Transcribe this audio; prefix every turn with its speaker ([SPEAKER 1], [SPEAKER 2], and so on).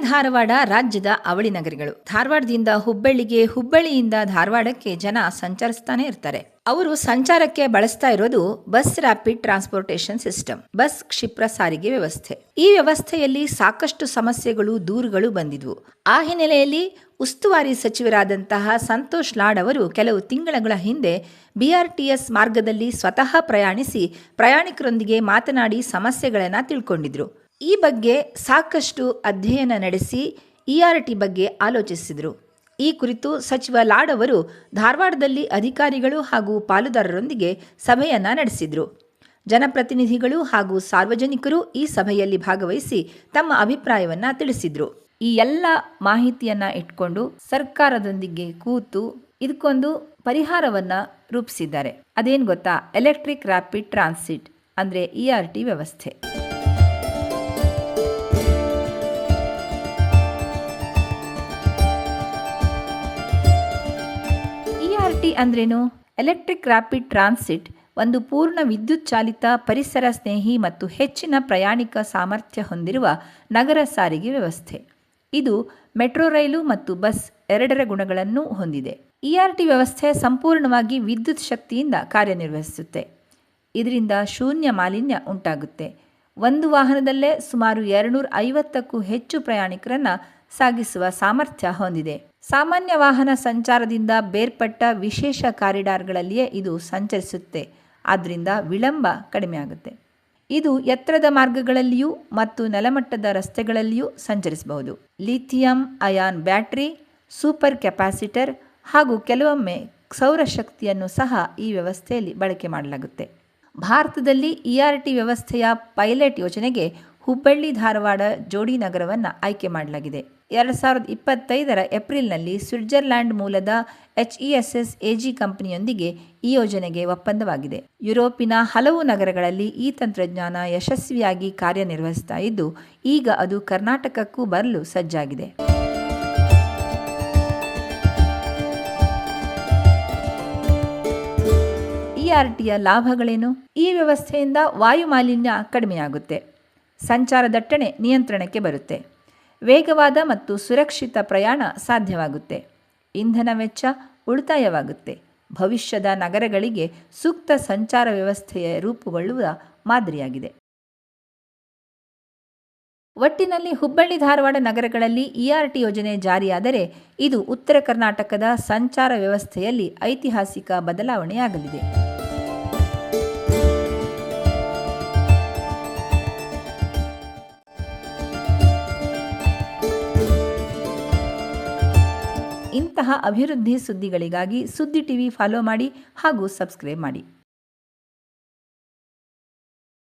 [SPEAKER 1] ಧಾರವಾಡ ರಾಜ್ಯದ ಅವಳಿ ನಗರಿಗಳು. ಧಾರವಾಡದಿಂದ ಹುಬ್ಬಳ್ಳಿಗೆ ಹುಬ್ಬಳ್ಳಿಯಿಂದ ಧಾರವಾಡಕ್ಕೆ ಜನ ಸಂಚರಿಸ್ತಾನೆ ಇರ್ತಾರೆ. ಅವರು ಸಂಚಾರಕ್ಕೆ ಬಳಸ್ತಾ ಇರೋದು bus rapid transportation system, bus ಕ್ಷಿಪ್ರ ಸಾರಿಗೆ ವ್ಯವಸ್ಥೆ. ಈ ವ್ಯವಸ್ಥೆಯಲ್ಲಿ ಸಾಕಷ್ಟು ಸಮಸ್ಯೆಗಳು, ದೂರುಗಳು ಬಂದಿದ್ವು. ಆ ಹಿನ್ನೆಲೆಯಲ್ಲಿ ಉಸ್ತುವಾರಿ ಸಚಿವರಾದಂತಹ ಸಂತೋಷ್ ಲಾಡ್ ಅವರು ಕೆಲವು ತಿಂಗಳ ಹಿಂದೆ ಬಿಆರ್ಟಿಎಸ್ ಮಾರ್ಗದಲ್ಲಿ ಸ್ವತಃ ಪ್ರಯಾಣಿಸಿ ಪ್ರಯಾಣಿಕರೊಂದಿಗೆ ಮಾತನಾಡಿ ಸಮಸ್ಯೆಗಳನ್ನು ತಿಳ್ಕೊಂಡಿದ್ರು. ಈ ಬಗ್ಗೆ ಸಾಕಷ್ಟು ಅಧ್ಯಯನ ನಡೆಸಿ ಇಆರ್ಟಿ ಬಗ್ಗೆ ಆಲೋಚಿಸಿದರು. ಈ ಕುರಿತು ಸಚಿವ ಲಾಡ್ ಅವರು ಧಾರವಾಡದಲ್ಲಿ ಅಧಿಕಾರಿಗಳು ಹಾಗೂ ಪಾಲುದಾರರೊಂದಿಗೆ ಸಭೆಯನ್ನು ನಡೆಸಿದರು. ಜನಪ್ರತಿನಿಧಿಗಳು ಹಾಗೂ ಸಾರ್ವಜನಿಕರು ಈ ಸಭೆಯಲ್ಲಿ ಭಾಗವಹಿಸಿ ತಮ್ಮ ಅಭಿಪ್ರಾಯವನ್ನು ತಿಳಿಸಿದರು. ಈ ಎಲ್ಲ ಮಾಹಿತಿಯನ್ನು ಇಟ್ಕೊಂಡು ಸರ್ಕಾರದೊಂದಿಗೆ ಕೂತು ಇದಕ್ಕೊಂದು ಪರಿಹಾರವನ್ನ ರೂಪಿಸಿದ್ದಾರೆ. ಅದೇನು ಗೊತ್ತಾ? ಎಲೆಕ್ಟ್ರಿಕ್ ರ್ಯಾಪಿಡ್ ಟ್ರಾನ್ಸಿಟ್ ಅಂದರೆ ಇ ಆರ್ ಟಿ ವ್ಯವಸ್ಥೆ. ಇಆರ್ಟಿ ಅಂದ್ರೇನು? ಎಲೆಕ್ಟ್ರಿಕ್ ರ್ಯಾಪಿಡ್ ಟ್ರಾನ್ಸಿಟ್ ಒಂದು ಪೂರ್ಣ ವಿದ್ಯುತ್ ಚಾಲಿತ ಪರಿಸರ ಸ್ನೇಹಿ ಮತ್ತು ಹೆಚ್ಚಿನ ಪ್ರಯಾಣಿಕ ಸಾಮರ್ಥ್ಯ ಹೊಂದಿರುವ ನಗರ ಸಾರಿಗೆ ವ್ಯವಸ್ಥೆ. ಇದು ಮೆಟ್ರೋ ರೈಲು ಮತ್ತು ಬಸ್ ಎರಡರ ಗುಣಗಳನ್ನು ಹೊಂದಿದೆ. ಇಆರ್ಟಿ ವ್ಯವಸ್ಥೆ ಸಂಪೂರ್ಣವಾಗಿ ವಿದ್ಯುತ್ ಶಕ್ತಿಯಿಂದ ಕಾರ್ಯನಿರ್ವಹಿಸುತ್ತೆ. ಇದರಿಂದ ಶೂನ್ಯ ಮಾಲಿನ್ಯ ಉಂಟಾಗುತ್ತೆ. ಒಂದು ವಾಹನದಲ್ಲೇ ಸುಮಾರು ಎರಡುನೂರ ಐವತ್ತಕ್ಕೂ ಹೆಚ್ಚು ಪ್ರಯಾಣಿಕರನ್ನು ಸಾಗಿಸುವ ಸಾಮರ್ಥ್ಯ ಹೊಂದಿದೆ. ಸಾಮಾನ್ಯ ವಾಹನ ಸಂಚಾರದಿಂದ ಬೇರ್ಪಟ್ಟ ವಿಶೇಷ ಕಾರಿಡಾರ್ಗಳಲ್ಲಿಯೇ ಇದು ಸಂಚರಿಸುತ್ತೆ. ಆದ್ದರಿಂದ ವಿಳಂಬ ಕಡಿಮೆ ಆಗುತ್ತೆ. ಇದು ಎತ್ತರದ ಮಾರ್ಗಗಳಲ್ಲಿಯೂ ಮತ್ತು ನೆಲಮಟ್ಟದ ರಸ್ತೆಗಳಲ್ಲಿಯೂ ಸಂಚರಿಸಬಹುದು. Lithium ion battery, super capacitor ಹಾಗೂ ಕೆಲವೊಮ್ಮೆ ಸೌರಶಕ್ತಿಯನ್ನು ಸಹ ಈ ವ್ಯವಸ್ಥೆಯಲ್ಲಿ ಬಳಕೆ ಮಾಡಲಾಗುತ್ತೆ. ಭಾರತದಲ್ಲಿ ಇ ಆರ್ ಟಿ ವ್ಯವಸ್ಥೆಯ ಪೈಲಟ್ ಯೋಜನೆಗೆ ಹುಬ್ಬಳ್ಳಿ ಧಾರವಾಡ ಜೋಡಿ ನಗರವನ್ನು ಆಯ್ಕೆ ಮಾಡಲಾಗಿದೆ. ಎರಡು ಸಾವಿರದ ಇಪ್ಪತ್ತೈದರ ಏಪ್ರಿಲ್ನಲ್ಲಿ ಸ್ವಿಟ್ಜರ್ಲ್ಯಾಂಡ್ ಮೂಲದ H E S S AG ಕಂಪನಿಯೊಂದಿಗೆ ಈ ಯೋಜನೆಗೆ ಒಪ್ಪಂದವಾಗಿದೆ. ಯುರೋಪಿನ ಹಲವು ನಗರಗಳಲ್ಲಿ ಈ ತಂತ್ರಜ್ಞಾನ ಯಶಸ್ವಿಯಾಗಿ ಕಾರ್ಯನಿರ್ವಹಿಸ್ತಾ ಇದ್ದು, ಈಗ ಅದು ಕರ್ನಾಟಕಕ್ಕೂ ಬರಲು ಸಜ್ಜಾಗಿದೆ. ಇಆರ್ಟಿಯ ಲಾಭಗಳೇನು? ಈ ವ್ಯವಸ್ಥೆಯಿಂದ ವಾಯುಮಾಲಿನ್ಯ ಕಡಿಮೆಯಾಗುತ್ತೆ. ಸಂಚಾರ ದಟ್ಟಣೆ ನಿಯಂತ್ರಣಕ್ಕೆ ಬರುತ್ತೆ. ವೇಗವಾದ ಮತ್ತು ಸುರಕ್ಷಿತ ಪ್ರಯಾಣ ಸಾಧ್ಯವಾಗುತ್ತೆ. ಇಂಧನ ವೆಚ್ಚ ಉಳಿತಾಯವಾಗುತ್ತೆ. ಭವಿಷ್ಯದ ನಗರಗಳಿಗೆ ಸೂಕ್ತ ಸಂಚಾರ ವ್ಯವಸ್ಥೆಯ ರೂಪುಗೊಳ್ಳುವ ಮಾದರಿಯಾಗಿದೆ. ಒಟ್ಟಿನಲ್ಲಿ ಹುಬ್ಬಳ್ಳಿ ಧಾರವಾಡ ನಗರಗಳಲ್ಲಿ ಇಆರ್ಟಿ ಯೋಜನೆ ಜಾರಿಯಾದರೆ ಇದು ಉತ್ತರ ಕರ್ನಾಟಕದ ಸಂಚಾರ ವ್ಯವಸ್ಥೆಯಲ್ಲಿ ಐತಿಹಾಸಿಕ ಬದಲಾವಣೆಯಾಗಲಿದೆ. ಇಂತಹ ಅಭಿವೃದ್ಧಿ ಸುದ್ದಿಗಳಿಗಾಗಿ ಸುದ್ದಿ ಟಿವಿ ಫಾಲೋ ಮಾಡಿ ಹಾಗೂ ಸಬ್ಸ್ಕ್ರೈಬ್ ಮಾಡಿ.